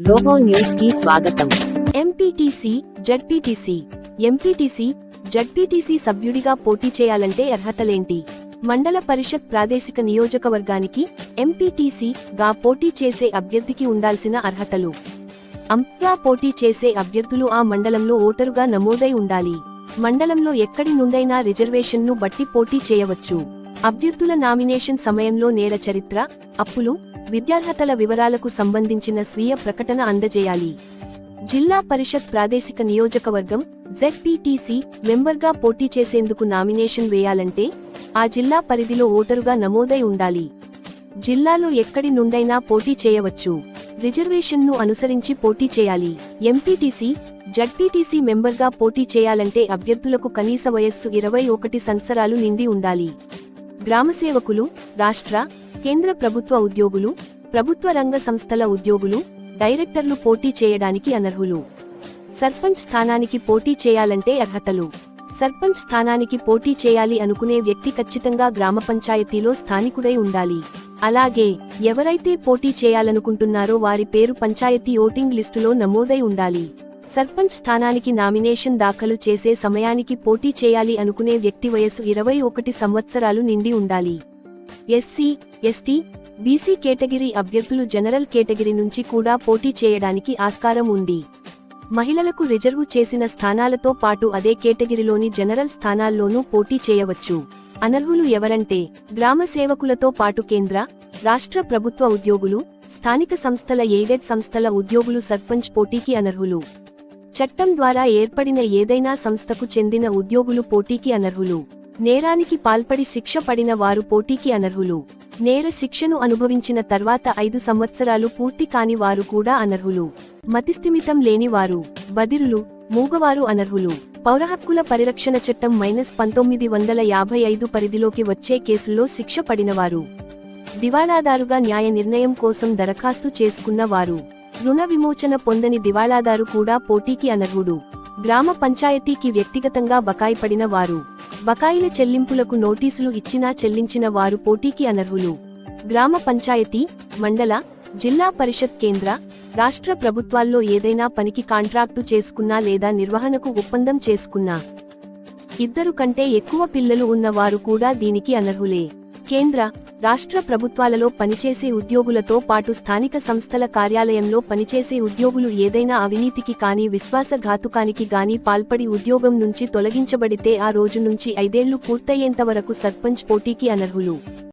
Robo న్యూస్కి స్వాగతం. MPTC ZPTC MPTC ZPTC సభ్యుడిగా పోటీ చేయాలంటే అర్హతలేంటి? మండల పరిషత్ ప్రాదేశిక నియోజకవర్గానికి ఎంపీటీసీ గా పోటీ చేసే అభ్యర్థికి ఉండాల్సిన అర్హతలు. అంప్గా పోటీ చేసే అభ్యర్థులు ఆ మండలంలో ఓటరుగా నమోదై ఉండాలి. మండలంలో ఎక్కడి నుండైనా రిజర్వేషన్ను బట్టి పోటీ చేయవచ్చు. అభ్యర్థుల నామినేషన్ సమయంలో నేర చరిత్ర అప్పులు విద్యార్హతల వివరాలకు సంబంధించిన స్వీయ ప్రకటన అందజేయాలి. జిల్లా పరిషత్ ప్రాదేశిక నియోజకవర్గం జెడ్పీటీసీ మెంబర్గా పోటీ చేసేందుకు నామినేషన్ వేయాలంటే ఆ జిల్లా పరిధిలో ఓటరుగా నమోదై ఉండాలి. జిల్లాలో ఎక్కడి నుండైనా పోటీ చేయవచ్చు. రిజర్వేషన్ను అనుసరించి పోటీ చేయాలి. ఎంపీటీసీ జడ్పీటీసీ మెంబర్గా పోటీ చేయాలంటే అభ్యర్థులకు కనీస వయస్సు ఇరవై ఒకటి సంవత్సరాలు నిండి ఉండాలి. గ్రామసేవకులు రాష్ట్ర కేంద్ర ప్రభుత్వ ఉద్యోగులు ప్రభుత్వ రంగ సంస్థల ఉద్యోగులు డైరెక్టర్లు పోటీ చేయడానికి అనర్హులు. సర్పంచ్ స్థానానికి పోటీ చేయాలంటే అర్హతలు. సర్పంచ్ స్థానానికి పోటీ చేయాలి అనుకునే వ్యక్తి ఖచ్చితంగా గ్రామ పంచాయతీలో స్థానికుడై ఉండాలి. అలాగే ఎవరైతే పోటీ చేయాలనుకుంటున్నారో వారి పేరు పంచాయతీ ఓటింగ్ లిస్టులో నమోదై ఉండాలి. సర్పంచ్ స్థానానికి నామినేషన్ దాఖలు చేసే సమయానికి పోటీ చేయాలి అనుకునే వ్యక్తి వయసు ఇరవై ఒకటి సంవత్సరాలు నిండి ఉండాలి. ఎస్సీ ఎస్టీ బీసీ కేటగిరీ అభ్యర్థులు జనరల్ కేటగిరీ నుంచి కూడా పోటీ చేయడానికి ఆస్కారం ఉంది. మహిళలకు రిజర్వు చేసిన స్థానాలతో పాటు అదే కేటగిరీలోని జనరల్ స్థానాల్లోనూ పోటీ చేయవచ్చు. అనర్హులు ఎవరంటే గ్రామ సేవకులతో పాటు కేంద్ర రాష్ట్ర ప్రభుత్వ ఉద్యోగులు స్థానిక సంస్థల ఎయిడెడ్ సంస్థల ఉద్యోగులు సర్పంచ్ పోటీకి అనర్హులు. చట్టం ద్వారా ఏర్పడిన ఏదైనా సంస్థకు చెందిన ఉద్యోగులు పోటీకి అనర్హులు. నేరానికి పాల్పడి శిక్ష పడిన వారు పోటీకి అనర్హులు. నేర శిక్షను అనుభవించిన తర్వాత ఐదు సంవత్సరాలు పూర్తి కాని వారు కూడా అనర్హులు. మతిస్థిమితం లేని వారు బదిరులు మూగవారు అనర్హులు. పౌరహక్కుల పరిరక్షణ చట్టం మైనస్ పంతొమ్మిది వందల యాభై ఐదు పరిధిలోకి వచ్చే కేసుల్లో శిక్ష పడినవారు. దివాలాదారుగా న్యాయ నిర్ణయం కోసం దరఖాస్తు చేసుకున్న వారు రుణ విమోచన పొందని దివాళాదారు కూడా పోటీకి అనర్హుడు. గ్రామ పంచాయతీకి వ్యక్తిగతంగా బకాయి పడిన వారు. బకాయిల చెల్లింపులకు నోటీసులు ఇచ్చినా చెల్లించిన వారు పోటీకి అనర్హులు. గ్రామ పంచాయతీ మండల జిల్లా పరిషత్ కేంద్ర రాష్ట్ర ప్రభుత్వాల్లో ఏదైనా పనికి కాంట్రాక్టు చేసుకున్నా లేదా నిర్వహణకు ఒప్పందం చేసుకున్నా. ఇద్దరు కంటే ఎక్కువ పిల్లలు ఉన్న వారు కూడా దీనికి అనర్హులే. కేంద్ర రాష్ట్ర ప్రభుత్వాలలో పనిచేసే ఉద్యోగులతో పాటు స్థానిక సంస్థల కార్యాలయంలో పనిచేసే ఉద్యోగులు ఏదైనా అవినీతికి కానీ విశ్వాసఘాతుకానికి గాని పాల్పడి ఉద్యోగం నుంచి తొలగించబడితే ఆ రోజు నుంచి ఐదేళ్ళు పూర్తయ్యేంత వరకు సర్పంచ్ పోటీకి అనర్హులు.